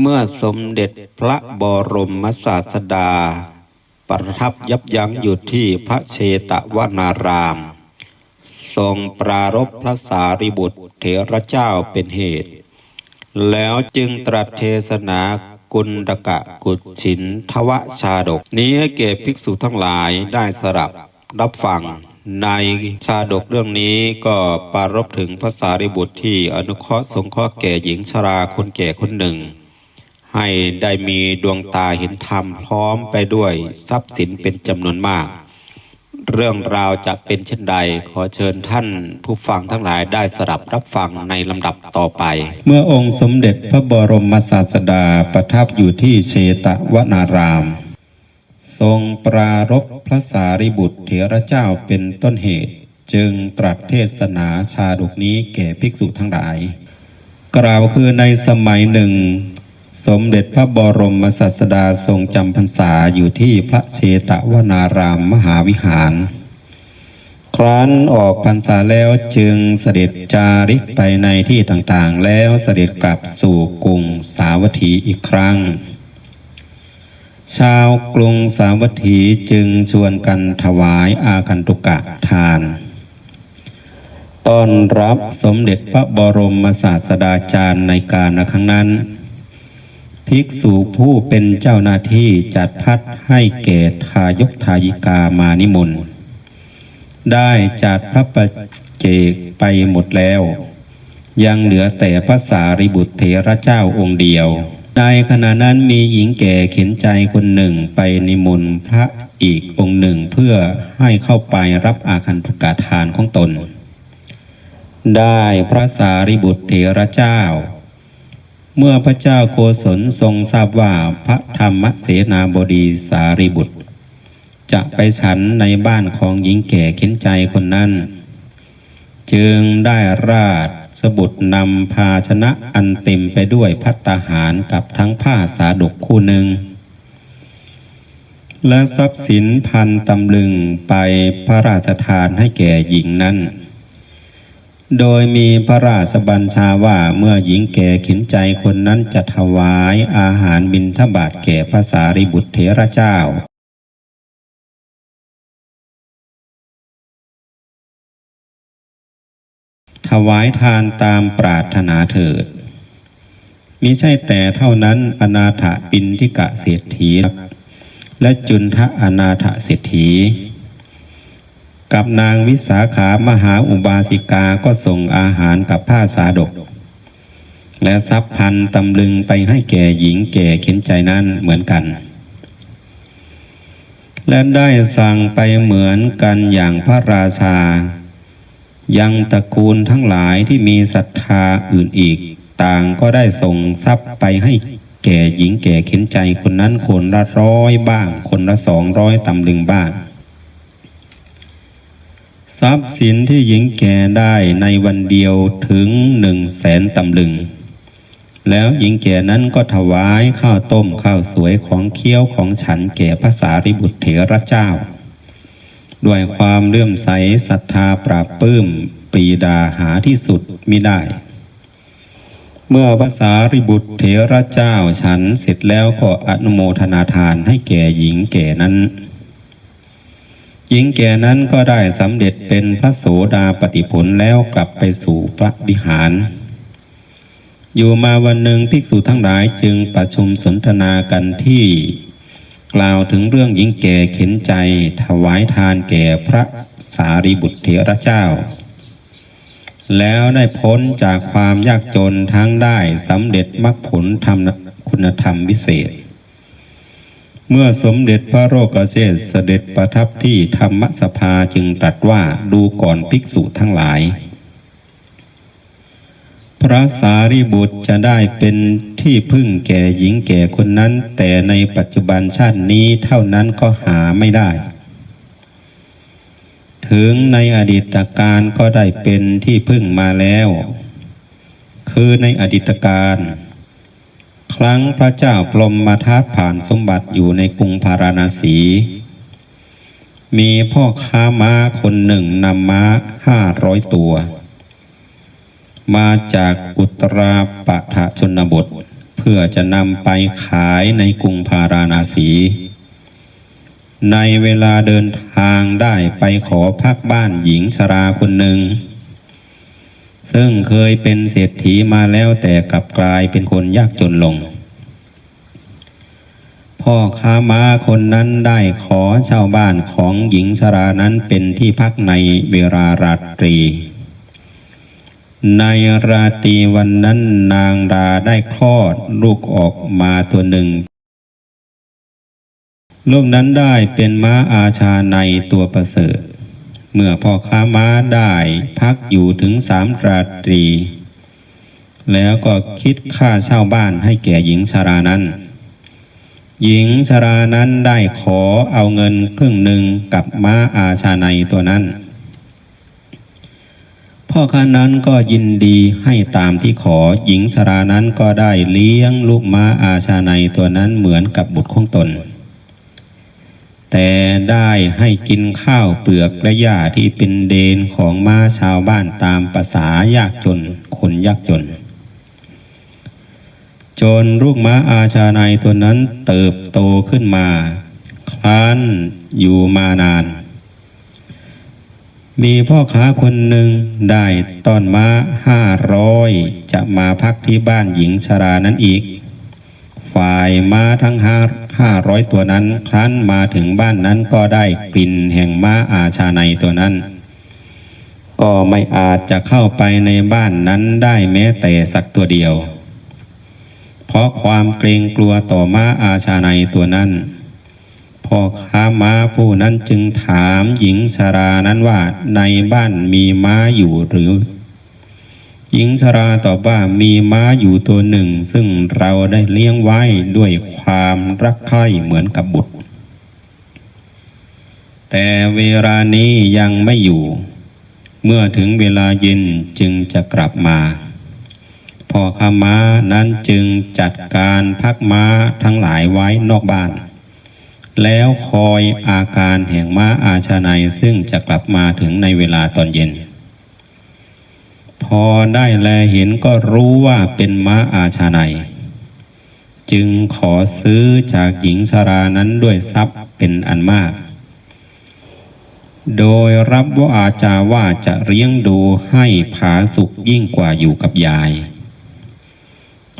เมื่อสมเด็จพระบรมศาสดา ประทับยับยั้งอยู่ที่พระเชตวนาราม ทรงปรารภพระสารีบุตรเถระเจ้าเป็นเหตุ แล้วจึงตรัสเทศนากุณดกะกุชินทวชาดก นี้ให้แก่ภิกษุทั้งหลายได้สรับรับฟังในชาดกเรื่องนี้ก็ปรารภถึงพระสารีบุตรที่อนุเคราะห์สงเคราะห์แก่หญิงชราคนแก่คนหนึ่ง ให้ได้มีดวงตาเห็นธรรมพร้อมไปด้วยทรัพย์สินเป็นจำนวนมาก เรื่องราวจะเป็นเช่นใดขอเชิญท่านผู้ฟังทั้งหลายได้สดับรับฟังในลำดับต่อไป เมื่อองค์สมเด็จพระบรมศาสดาประทับอยู่ที่เชตวนาราม ทรงปรารภพระสารีบุตรเถระเจ้าเป็นต้นเหตุ จึงตรัสเทศนาชาดกนี้แก่ภิกษุทั้งหลาย กล่าวคือในสมัยหนึ่ง สมเด็จพระบรมศาสดาทรงจำพรรษาอยู่ที่พระเชตวนารามมหาวิหาร ครั้นออกพรรษาแล้วจึงเสด็จจาริกไปในที่ต่างๆ แล้วเสด็จกลับสู่กรุงสาวัตถีอีกครั้ง ชาวกรุงสาวัตถีจึงชวนกันถวายอาคันตุกะทานต้อนรับสมเด็จพระบรมศาสดาจารย์ในการครั้งนั้น ภิกษุผู้เป็นเจ้าหน้าที่จัดพัดให้แก่ทายกทายิกามานิมนต์ ได้จัดพระประเจกไปหมดแล้ว ยังเหลือแต่พระสารีบุตรเถระเจ้าองค์เดียวในขณะนั้นมีหญิงแก่เข็นใจคนหนึ่งไปนิมนต์พระอีกองค์หนึ่งเพื่อให้เข้าไปรับอาคันตุกาทานของตน ได้พระสารีบุตรเถระเจ้า เมื่อพระเจ้าโกศลทรงทราบว่าพระธรรมเสนาบดีสารีบุตร จะไปฉันในบ้านของหญิงแก่เข็นใจคนนั้น จึงได้ราชสบุตรนำภาชนะอันเต็มไปด้วยพัตตาหารกับทั้งผ้าสาดกคู่หนึ่ง และทรัพย์สินพันตำลึงไปพระราชทานให้แก่หญิงนั้น โดยมีพระราชบัญชาว่าเมื่อหญิงแก่ข็นใจคนนั้นจะถวายอาหารบิณฑบาตแก่พระสารีบุตรเถระเจ้าถวายทานตามปรารถนาเถิด มิใช่แต่เท่านั้นอนาถปินทิกะเศรษฐี และจุนทะอนาถเศรษฐี กับนางวิสาขามหาอุบาสิกาก็ส่งอาหารกับผ้าสาดก และทรัพย์พันตำลึงไปให้แก่หญิงแก่เข็นใจนั้นเหมือนกัน และได้สั่งไปเหมือนกันอย่างพระราชา ยังตระกูลทั้งหลายที่มีศรัทธาอื่นอีก ต่างก็ได้ส่งทรัพย์ไปให้แก่หญิงแก่เข็นใจคนนั้นคนละร้อยบ้าง คนละสองร้อยตำลึงบ้าง ทรัพย์สินที่หญิงแก่ได้ในวันเดียวถึงหนึ่งแสนตำลึง แล้วหญิงแก่นั้นก็ถวายข้าวต้มข้าวสวยของเคี้ยวของฉันแก่พระสารีบุตรเถระเจ้า ด้วยความเลื่อมใสศรัทธาปราบปลื้มปีดาหาที่สุดมิได้ เมื่อภาษาริบุตรเถระเจ้าฉันเสร็จแล้วก็อนุโมทนาทานให้แก่หญิงแก่นั้น หญิงแก่นั้นก็ได้สำเร็จเป็นพระโสดาปฏิผลแล้วกลับไปสู่พระวิหาร อยู่มาวันหนึ่งภิกษุทั้งหลายจึงประชุมสนทนากันที่ กล่าวถึงเรื่องหญิงแก่เข็นใจถวายทานแก่พระสารีบุตรเถระเจ้า แล้วได้พ้นจากความยากจนทั้งได้สำเร็จมรรคผลธรรมคุณธรรมวิเศษ เมื่อสมเด็จพระโรกเชษฐ์เสด็จประทับที่ธรรมสภาจึงตรัสว่าดูก่อนภิกษุทั้งหลาย พระสารีบุตรจะได้เป็นที่พึ่งแก่หญิงแก่คนนั้น แต่ในปัจจุบันชาตินี้เท่านั้นก็หาไม่ได้ ถึงในอดีตการก็ได้เป็นที่พึ่งมาแล้ว คือในอดีตการ ครั้งพระเจ้าพรหมมาทัดผ่านสมบัติอยู่ในกรุงพาราณสี มีพ่อค้าม้าคนหนึ่งนำม้าห้าร้อยตัว มาจากอุตราปะทะชนบท เพื่อจะนำไปขายในกรุงพาราณสี ในเวลาเดินทางได้ไปขอพักบ้านหญิงชราคนหนึ่ง ซึ่งเคยเป็นเศรษฐีมาแล้วแต่กลับกลายเป็นคนยากจนลง พ่อค้าม้าคนนั้นได้ขอเช่าบ้านของหญิงชรานั้นเป็นที่พักในเวลาราตรี ในราตรีวันนั้นนางดาได้คลอดลูกออกมาตัวหนึ่ง ลูกนั้นได้เป็นม้าอาชาในตัวประเสริฐ เมื่อพ่อค้าม้าได้พักอยู่ถึงสามราตรี แล้วก็คิดค่าเช่าบ้านให้แก่หญิงชารานั้น หญิงชารานั้นได้ขอเอาเงินครึ่งหนึ่งกับม้าอาชาในตัวนั้น พ่อค้านั้นก็ยินดีให้ตามที่ขอหญิงชารานั้นก็ได้เลี้ยงลูกม้าอาชาในตัวนั้นเหมือนกับบุตรของตน แต่ได้ให้กินข้าวเปลือกและหญ้าที่เป็นเดนของม้าชาวบ้านตามภาษายากจน คนยากจน จนลูกม้าอาชาในตัวนั้นเติบโตขึ้นมาครั้นอยู่มานาน มีพ่อค้าคนหนึ่งได้ต้อนม้าห้าร้อยจะมาพักที่บ้านหญิงชรานั้นอีก ฝ่ายม้าทั้งห้าห้าร้อยตัวนั้นครั้นมาถึงบ้านนั้นก็ได้กลิ่นแห่งม้าอาชาในตัวนั้น ก็ไม่อาจจะเข้าไปในบ้านนั้นได้แม้แต่สักตัวเดียว เพราะความเกรงกลัวต่อม้าอาชาในตัวนั้นพ่อค้าม้าผู้นั้นจึงถามหญิงชารานั้นว่าในบ้านมีม้าอยู่หรือ หญิงชราตอบว่ามีม้าอยู่ตัวหนึ่ง ซึ่งเราได้เลี้ยงไว้ด้วยความรักใคร่เหมือนกับบุตร แต่เวลานี้ยังไม่อยู่ เมื่อถึงเวลาเย็นจึงจะกลับมาพ่อค้าม้านั้นจึงจัดการพักม้าทั้งหลายไว้นอกบ้าน แล้วคอยอาการแห่งม้าอาชาในซึ่งจะกลับมาถึงในเวลาตอนเย็น พอได้แลเห็นก็รู้ว่าเป็นม้าอาชาในจึงขอซื้อจากหญิงชารานั้นด้วยทรัพย์เป็นอันมาก โดยรับว่าอาจาว่าจะเลี้ยงดูให้ผาสุกยิ่งกว่าอยู่กับยาย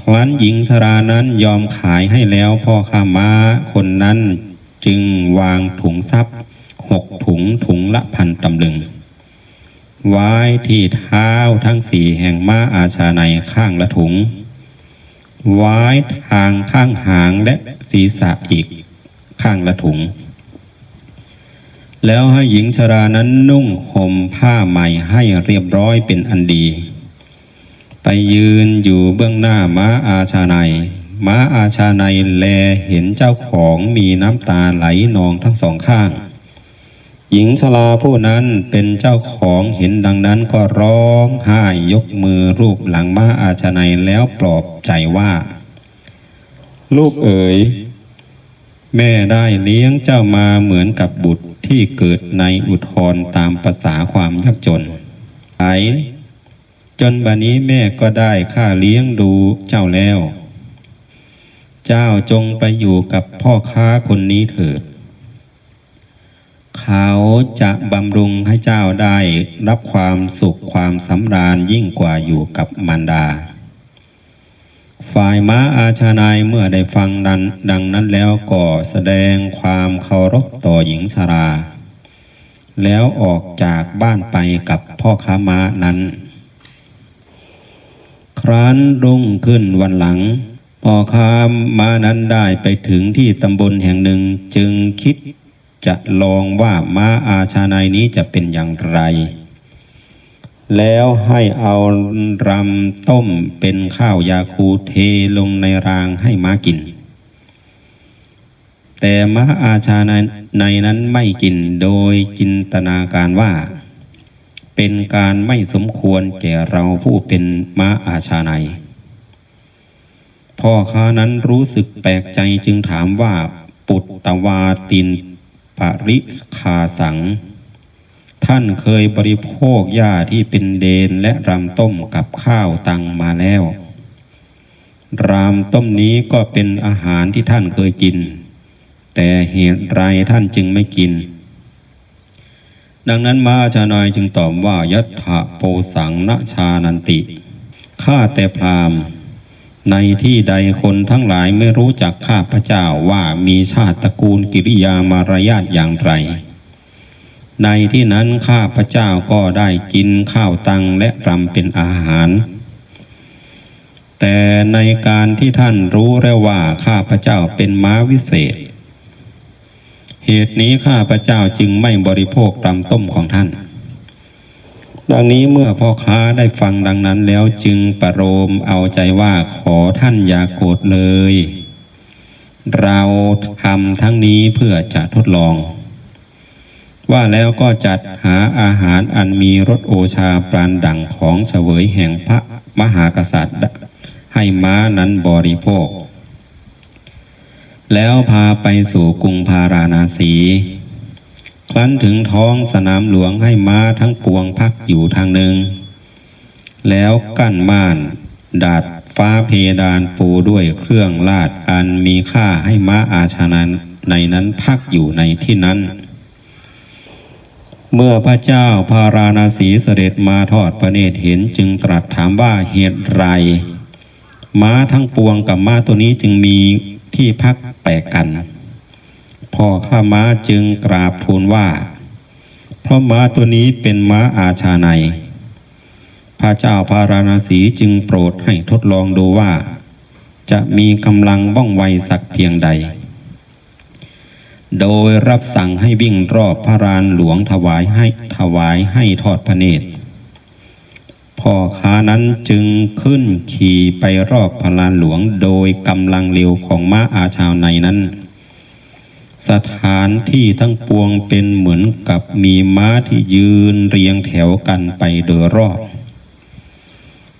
ครั้นหญิงชรานั้นยอมขายให้แล้วพ่อค้าม้าคนนั้นจึงวางถุงทรัพย์หกถุงถุงละพันตำลึง ไว้ที่เท้าทั้งสี่แห่งม้าอาชาในข้างละถุง ไว้ทางข้างหางและศีรษะอีกข้างละถุง แล้วให้หญิงชรานั้นนุ่งห่มผ้าใหม่ให้เรียบร้อยเป็นอันดี ไปยืนอยู่เบื้องหน้าม้าอาชาในม้าอาชาในแลเห็นเจ้าของมีน้ำตาไหลนองทั้งสองข้าง หญิงชราผู้นั้นเป็นเจ้าของเห็นดังนั้นก็ร้องไห้ยกมือรูปหลังม้าอาชาในแล้วปลอบใจว่า ลูกเอ๋ย แม่ได้เลี้ยงเจ้ามาเหมือนกับบุตรที่เกิดในอุทธรตามภาษาความยากจนไอจนบัดนี้แม่ก็ได้ค่าเลี้ยงดูเจ้าแล้ว เจ้าจงไปอยู่กับพ่อค้าคนนี้เถิด เขาจะบำรุงให้เจ้าได้รับความสุขความสำราญยิ่งกว่าอยู่กับมารดา ฝ่ายม้าอาชานายเมื่อได้ฟังดังดังนั้นแล้วก็แสดงความเคารพต่อหญิงชรา แล้วออกจากบ้านไปกับพ่อค้าม้านั้น ครั้นรุ่งขึ้นวันหลังพ่อค้าม้านั้นได้ไปถึงที่ตำบลแห่งหนึ่งจึงคิด จะลองว่าม้าอาชานนี้จะเป็นอย่างไร แล้วให้เอารำต้มเป็นข้าวยาคูเทลงในรางให้ม้ากิน แต่ม้าอาชาในในนั้นไม่กินโดยจินตนาการว่า เป็นการไม่สมควรแก่เราผู้เป็นม้าอาชาในพ่อค้านั้นรู้สึกแปลกใจจึงถามว่าปุตตวาติน ปริคาสัง ท่านเคยบริโภคหญ้าที่เป็นเดนและรำต้มกับข้าวตังมาแล้ว รามต้มนี้ก็เป็นอาหารที่ท่านเคยกิน แต่เหตุไรท่านจึงไม่กิน ดังนั้นมาชานอยจึงตอบว่ายัตถะโปสังนชานันติ ข้าแต่พราหมณ์ ในที่ใดคนทั้งหลายไม่รู้จักข้าพเจ้าว่ามีชาติตระกูลกิริยามารยาทอย่างไร ในที่นั้นข้าพเจ้าก็ได้กินข้าวตังและรำเป็นอาหาร แต่ในการที่ท่านรู้แล้วว่าข้าพเจ้าเป็นม้าวิเศษ เหตุนี้ข้าพเจ้าจึงไม่บริโภคตำต้มของท่าน ดังนี้เมื่อพ่อค้าได้ฟังดังนั้นแล้วจึงประโลมเอาใจว่าขอท่านอย่ากโกรธเลย เราทำทั้งนี้เพื่อจะทดลอง ว่าแล้วก็จัดหาอาหารอันมีรสโอชาปรานดั่งของเสวยแห่งพระมหากษัตริย์ ให้ม้านั้นบริโภค แล้วพาไปสู่กรุงพาราณสี ครั้นถึงท้องสนามหลวงให้ม้าทั้งปวงพักอยู่ทางหนึ่ง แล้วกั้นม่าน ดาดฟ้าเพดานปูด้วยเครื่องลาดอันมีค่าให้ม้าอาชานันในนั้นพักอยู่ในที่นั้น เมื่อพระเจ้าพาราณสีเสด็จมาทอดพระเนตรเห็นจึงตรัสถามว่าเหตุไรม้าทั้งปวงกับม้าตัวนี้จึงมีที่พักแปลกกัน พ่อข้าม้าจึงกราบทูลว่าเพราะม้าตัวนี้เป็นม้าอาชาในพระเจ้าพาราณสีจึงโปรดให้ทดลองดูว่า จะมีกำลังว่องไวสักเพียงใด โดยรับสั่งให้วิ่งรอบพระรานหลวงถวายให้ถวายให้ทอดพระเนตรพ่อค้านั้นจึงขึ้นขี่ไปรอบพระลานหลวงโดยกำลังเร็วของม้าอาชาวในนั้น สถานที่ทั้งปวงเป็นเหมือนกับมีม้าที่ยืนเรียงแถวกันไปโดยรอบ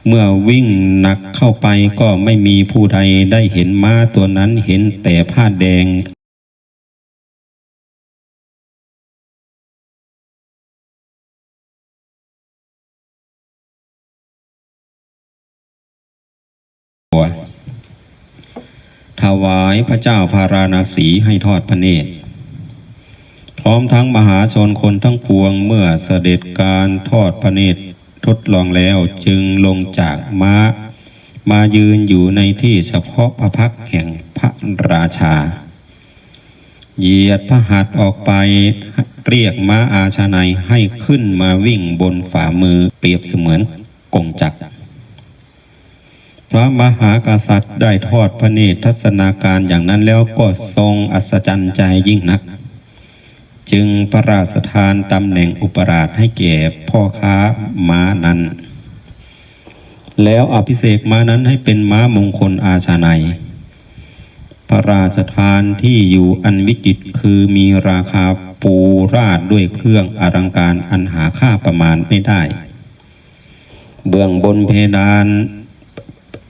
เมื่อวิ่งหนักเข้าไปก็ไม่มีผู้ใดได้เห็นม้าตัวนั้นเห็นแต่ผ้าแดง ถวายพระเจ้าพาราณสีให้ทอดพระเนตร พร้อมทั้งมหาชนคนทั้งปวงเมื่อเสด็จการทอดพระเนตรทดลองแล้วจึงลงจากม้า มายืนอยู่ในที่เฉพาะพระพักแห่งพระราชา เหยียดพระหัตถ์ออกไปเรียกม้าอาชาในให้ขึ้นมาวิ่งบนฝ่ามือเปรียบเสมือนกงจักร พระมหากษัตริย์ได้ทอดพระเนตรทัศนาการอย่างนั้นแล้วก็ทรงอัศจรรย์ใจยิ่งนัก จึงพระราชทานตำแหน่งอุปราชให้แก่พ่อค้าม้านั้น แล้วอภิเษกม้านั้นให้เป็นม้ามงคลอาชาในพระราชทานที่อยู่อันวิจิตคือมีราคาปูราดด้วยเครื่องอลังการอันหาค่าประมาณไม่ได้ เบื้องบนเพดาน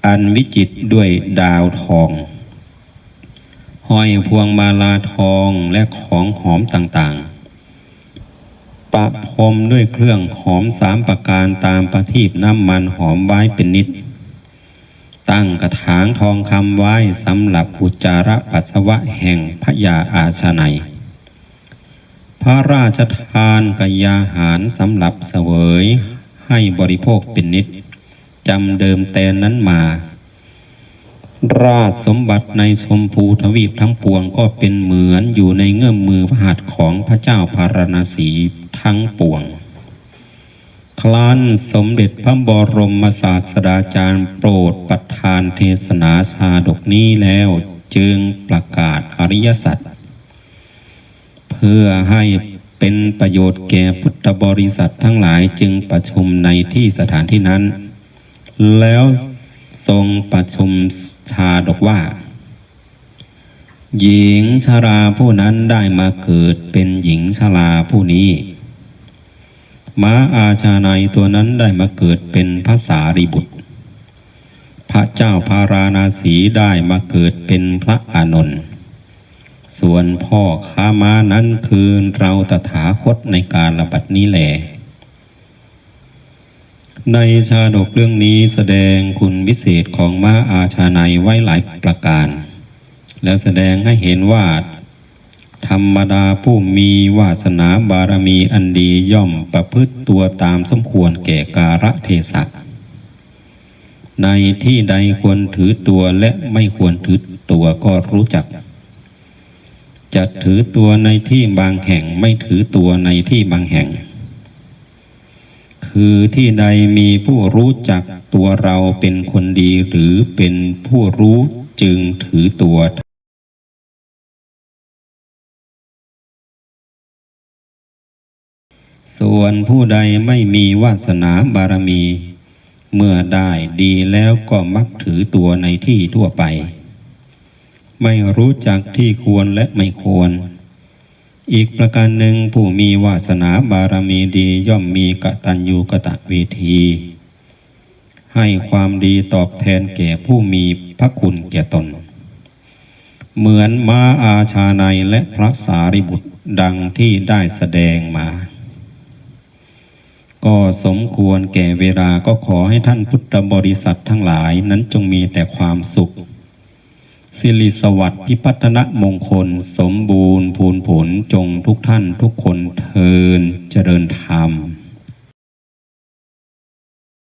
อันวิจิตด้วยดาวทอง ห้อยพวงมาลาทองและของหอมต่างๆ ประพรมด้วยเครื่องหอมสามประการตามประทีปน้ำมันหอมไว้เป็นนิด ตั้งกระถางทองคำไว้สำหรับอุจจาระปัสสาวะแห่งพระยาอาชาในยพระราชทานกยาหารสำหรับเสวยให้บริโภคเป็นนิด จำเดิมแต่นั้นมา ราชสมบัติในชมพูทวีปทั้งปวงก็เป็นเหมือนอยู่ในเงื่อมมือพระหัตถ์ของพระเจ้าพาราณสีทั้งปวง คลันสมเด็จพระบรมศาสดาจารย์โปรดประทานเทศนาชาดกนี้แล้วจึงประกาศอริยสัจเพื่อให้เป็นประโยชน์แก่พุทธบริษัททั้งหลายจึงประชุมในที่สถานที่นั้น แล้วทรงประชุมชาดกว่า หญิงชราผู้นั้นได้มาเกิดเป็นหญิงชราผู้นี้ ม้าอาชาในตัวนั้นได้มาเกิดเป็นพระสารีบุตร พระเจ้าพาราณสีได้มาเกิดเป็นพระอานนท์ส่วนพ่อค้าม้านั้นคือเราตถาคตในการระบัดนี้แหล ในชาดกเรื่องนี้แสดงคุณวิเศษของม้าอาชาในไว้หลายประการ และแสดงให้เห็นว่า ธรรมดาผู้มีวาสนาบารมีอันดีย่อมประพฤติตัวตามสมควรแก่กาลเทศะในที่ใดควรถือตัวและไม่ควรถือตัวก็รู้จัก จะถือตัวในที่บางแห่งไม่ถือตัวในที่บางแห่ง คือที่ใดมีผู้รู้จักตัวเราเป็นคนดีหรือเป็นผู้รู้จึงถือตัวส่วนผู้ใดไม่มีวาสนาบารมี เมื่อได้ดีแล้วก็มักถือตัวในที่ทั่วไป ไม่รู้จักที่ควรและไม่ควร อีกประการหนึ่งผู้มีวาสนาบารมีดีย่อมมีกตัญญูกตเวที ให้ความดีตอบแทนแก่ผู้มีพระคุณแก่ตน เหมือนม้าอาชาในและพระสารีบุตรดังที่ได้แสดงมา ก็สมควรแก่เวลาก็ขอให้ท่านพุทธบริษัททั้งหลายนั้นจงมีแต่ความสุข สิริสวัสดิ์พิพัฒนมงคล สมบูรณ์พูนผลจงทุกท่านทุกคนเทินเจริญธรรม